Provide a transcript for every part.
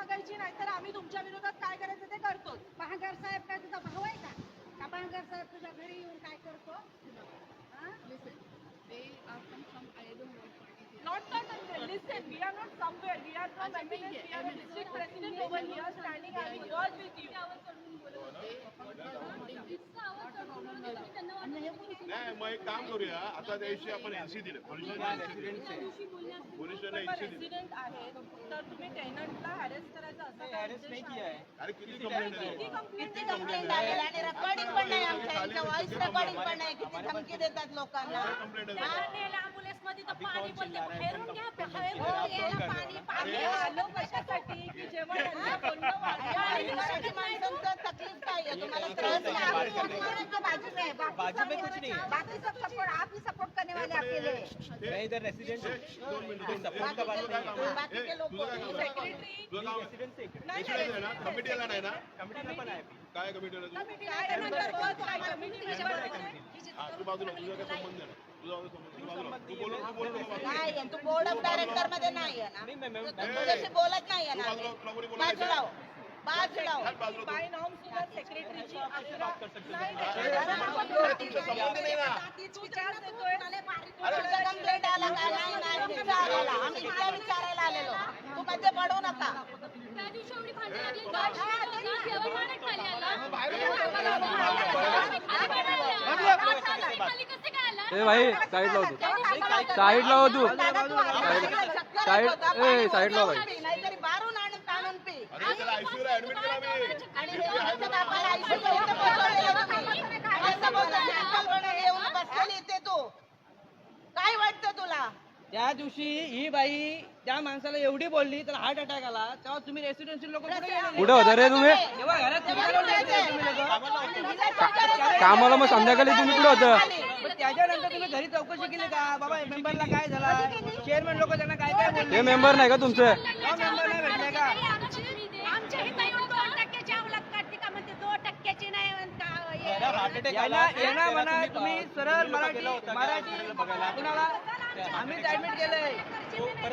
मागायची नाही तर आम्ही तुमच्या विरोधात काय करायचं ते करतो बहागर साहेब काय तुझा भाऊ आहे का का बहागर साहेब तुझ्या घरी येऊन काय करतो हा? Not not listen, we are not somewhere. We are from MNS. We are a district president over here standing having words with you. नाही मग एक काम करूया. आता त्या दिवशी आपण एनसी दिलं पोलिसांना पोलिसांना पण एनसी दिलं resident आहेत, तर तुम्ही tenant ला harass करायचं असं काय उद्देश आहे? अरे किती कंप्लेंट किती complaint किती कंप्लेंट आलेल्या आणि रेकॉर्डिंग पण नाही आमच्या इथं. व्हॉइस रेकॉर्डिंग पण नाही. किती धमकी देतात लोकांना. कंप्लेंट पाणी कशासाठी आहे? आहे? के बाजू में कुछ नहीं है। बाकी सब सपोर्ट आप ही सपोर्ट करने वाले अकेले हैं। मैं इधर रेसिडेंट हूँ दोन मिनिटं सपोर्ट का बात नहीं है बाकीचे लोक तुझं काय काम आहे? Secretary तुझं काम रेसिडेंट से इकडे. Residence आहे ना कमिटीला नाही ना कमिटीला पण आहे काय कमिटीला तू काय अंतर्गत काय committee member आहे? हा तू बाजूला तुझा काय संबंध नाही तुझा काय संबंध तू बाजूला तू बोल तू बोल तू बाजूला. नाही आहे. तू बोर्ड ऑफ डायरेक्टरमध्ये नाही आहे नाही, ना मैं- मैं- तू तुझ्याशी बोलत नाही आहे तू ना बाजूला हात कंप्लेंट आला का नाही नाही आम्ही तुला विचारायला आलेलो. तू मध्ये पडू नका. त्या दिवशी एवढी भांडण लागली. गाडी यवतमाळला खाली आला. अरे त्याला ICU ला ऍडमिट केला. मी हे तू. काय वाटतं तुला? त्या दिवशी ही बाई त्या माणसाला एवढी बोलली तर हार्ट अटॅक आला. तेव्हा तुम्ही रेसिडेन्शियल लोक कुठे होता रे तुम्ही? कामाला मग संध्याकाळी तुम्ही कुठे होतं? पण त्याच्यानंतर तुम्ही घरी चौकशी केली का? बाबा मेंबरला काय झाला? चेअरमॅन लोक त्यांना काय काय बोलले? हे मेंबर नाही का तुमचे मेंबर नाही भेटले का आमच्या इथं येऊन दोन टक्क्याची अवलाद काढते का म्हणते दोन टक्क्याची नाही म्हणता हे- त्याला हार्ट अटॅक यांना म्हणा तुम्ही तुम्ही सरळ मराठी मराठी कुणाला? आम्हीच ऍडमिट केलंय. पण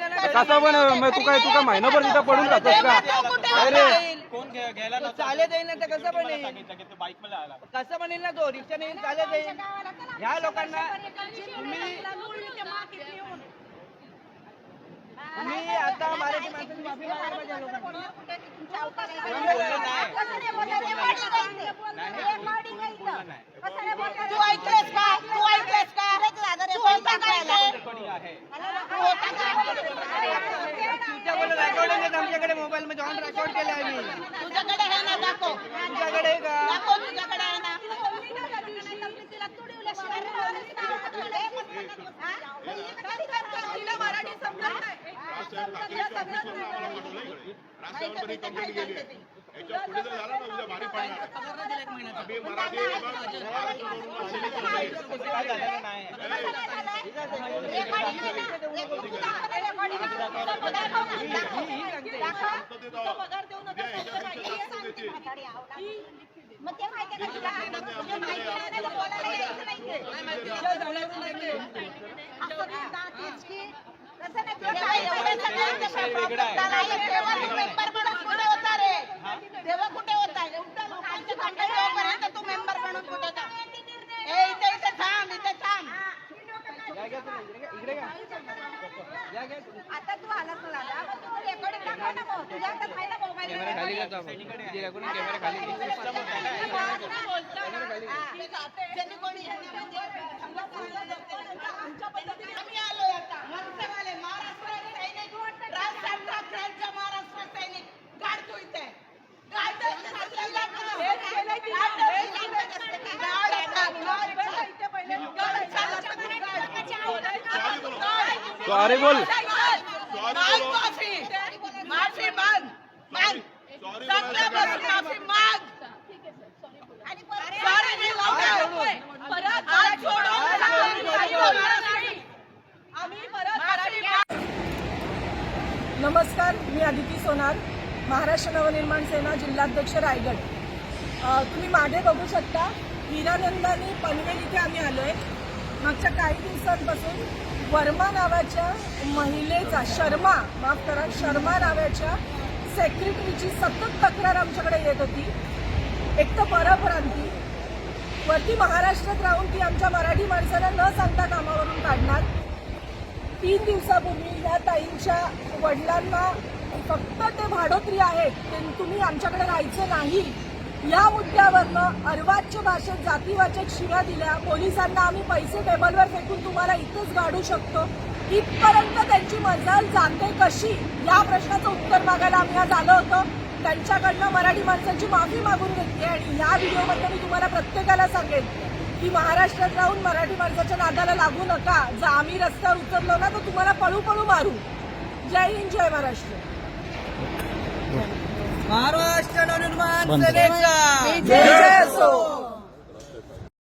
ना कसं पण मग तू काय तू काय महिनाभर तिथं पडून जातोस का? अरे कोण घ्यायला. चालत येईल ना तर कसं पण येईल सांगितलं की तो बाईकमध्ये आला. कसं पण येईल ना तो? रिक्षा येईल चालत येईल ह्या लोकांना तुम्ही तुम्ही आता मराठी माणसाची माफी मागायला पाहिजे या लोकांना. तू ऐकलेस का तू ऐकलेस का तू होता काय इथे? रेकॉर्डिंग आहे तू होता काय तुमच्याकडे रेकॉर्डिंग आहे आमच्याकडे मोबाईल मध्ये ऑन रेकॉर्ड केलं आहे मी. तुझ्याकडे ना दाखव. आहे का? दाखव तुझ्याकडे आहे ना तिला मराठी समजत नाही राजसाहेबांनी कंप्लेंट केली आहे याच्यापुढे जर झालं ना उद्या भारी पडणार आम्ही मराठी नाही मग ते माहिती का तुला? तुझ्या माहिती आहे ना, बोलायला यायचं नाहीये. असं नाही, तेच तेव्हा तू member म्हणून कुठे होता तू मेंबर म्हणून कुठे होता ए इथे इथे थांब इथे थांब इकडे घ्या, इकडे घ्या. या आता तू आलास ना दादा, मग तू recording दाखव ना मग. तुझ्या हातात आहे ना mobile कॅमेरा खाली घ्यायचा आपण. इथे कोणी कॅमेरा खाली घ्या. त्यांनी कोणी यांना म्हणजे आम्ही आलोय आता मनसेवाले महाराष्ट्र सैनिक राजसाहेब ठाकरेंच्या महाराष्ट्र सैनिक गाडतो इथे गाडतो इथे सगळ्यांना हेच केलंय तिने. हेच केलंय. गाड येतात, गाड बरं, येतात. इथे पहिले गाड चालत नाही. तू अरे बोल. माग माफी. माफी माग. माग. सॉरी सगळ्यापासून माफी माग. मराठी नमस्कार मी अदिती सोनार महाराष्ट्र नवनिर्माण सेना जिल्हाध्यक्ष रायगड. तुम्ही मागे बघू शकता हिरानंदानी पनवेल इथे आम्ही आलोय. मागच्या काही दिवसांपासून वर्मा नावाच्या महिलेचा शर्मा माफ करा शर्मा नावाच्या सेक्रेटरीची सतत तक्रार आमच्याकडे येत होती. एक तर परप्रांती वरती महाराष्ट्रात राहून ती आमच्या मराठी माणसाला न सांगता कामावरून काढणार. तीन दिवसापूर्वी या ताईंच्या वडिलांना फक्त ते भाडोत्री आहेत ते तुम्ही आमच्याकडे राहायचं नाही. या मुद्द्यावरनं अर्वाच्य भाषेत जातीवाचक शिव्या दिल्या. पोलिसांना आम्ही पैसे टेबलवर फेकून तुम्हाला इथेच गाडू शकतो. इथपर्यंत त्यांची मजल जाते कशी? या प्रश्नाचं उत्तर मागायला आम्ही आज आलो होतो. त्यांच्याकडनं मराठी माणसांची माफी मागून घेतली आणि या व्हिडिओमध्ये मी तुम्हाला प्रत्येकाला सांगेन की महाराष्ट्रात राहून मराठी माणसाच्या नादाला लागू नका. जर आम्ही रस्त्यावर उतरलो ना तर तुम्हाला पळू पळू मारू. जय हिंद जय महाराष्ट्र. महाराष्ट्र नवनिर्माण सेनेचा.